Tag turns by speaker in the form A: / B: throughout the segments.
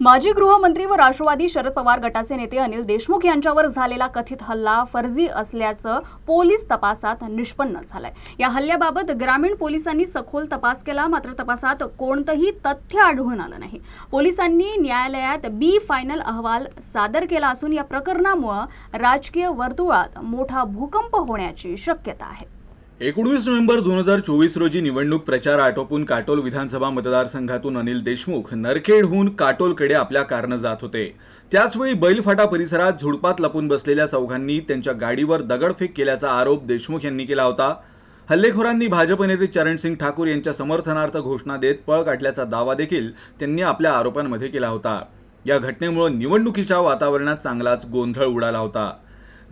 A: माजी गृहमंत्री व राष्ट्रवादी शरद पवार गटाचे नेते अनिल देशमुख यांच्यावर झालेला कथित हल्ला फर्जी असल्याचं पोलीस तपासात निष्पन्न झालंय. या हल्ल्याबाबत ग्रामीण पोलिसांनी सखोल तपास केला मात्र तपासात कोणतंही तथ्य आढळून आलं नाही. पोलिसांनी न्यायालयात बी फायनल अहवाल सादर केला असून या प्रकरणामुळं राजकीय वर्तुळात मोठा भूकंप होण्याची शक्यता आहे.
B: एकोणवीस नोव्हेंबर दोन हजार चोवीस रोजी निवडणूक प्रचार आटोपून काटोल विधानसभा मतदारसंघातून अनिल देशमुख नरखेडहून काटोलकडे आपल्या कारनं जात होते. त्याचवेळी बैलफाटा परिसरात झुडपात लपून बसलेल्या चौघांनी त्यांच्या गाडीवर दगडफेक केल्याचा आरोप देशमुख यांनी केला होता. हल्लेखोरांनी भाजप नेते चरणसिंग ठाकूर यांच्या समर्थनार्थ घोषणा देत पळ काढल्याचा दावा देखील त्यांनी आपल्या आरोपांमध्ये केला होता. या घटनेमुळे निवडणुकीच्या वातावरणात चांगलाच गोंधळ उडाला होता.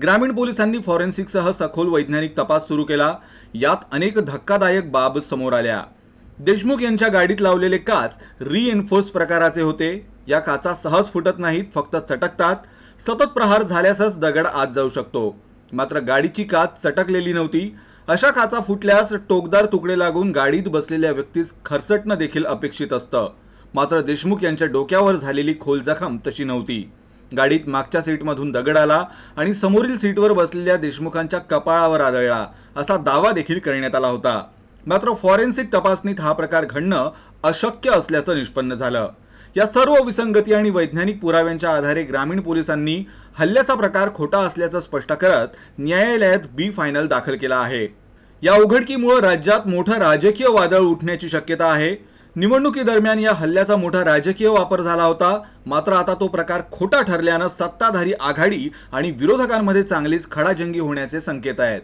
B: ग्रामीण पोलिसांनी फॉरेन्सिकसह सखोल वैज्ञानिक तपास सुरू केला. यात अनेक धक्कादायक बाब समोर आल्या. देशमुख यांच्या गाडीत लावलेले काच रिएन्फोर्स प्रकाराचे होते. या काचा सहज फुटत नाहीत फक्त चटकतात. सतत प्रहार झाल्यासच दगड आत जाऊ शकतो. मात्र गाडीची काच चटकलेली नव्हती. अशा काचा फुटल्यास टोकदार तुकडे लागून गाडीत बसलेल्या व्यक्तीस खरचटणं देखील अपेक्षित असतं. मात्र देशमुख यांच्या डोक्यावर झालेली खोल जखम तशी नव्हती. गाडीत मागच्या सीटमधून दगड आला आणि समोरील सीटवर बसलेल्या देशमुखांच्या कपाळावर आदळला. असा दावा देखील करण्यात आला होता. मात्र फॉरेन्सिक तपासणीत हा प्रकार घडणं अशक्य असल्याचं निष्पन्न झालं. या सर्व विसंगती आणि वैज्ञानिक पुराव्यांच्या आधारे ग्रामीण पोलिसांनी हल्ल्याचा प्रकार खोटा असल्याचं स्पष्ट करत न्यायालयात बी फायनल दाखल केला आहे. या उघडकीमुळे राज्यात मोठं राजकीय वादळ उठण्याची शक्यता आहे. निवडणुकीदरम्यान या हल्ल्याचा मोठा राजकीय वापर झाला होता. मात्र आता तो प्रकार खोटा ठरल्यानं सत्ताधारी आघाडी आणि विरोधकांमध्ये चांगलीच खडाजंगी होण्याचे संकेत आहेत.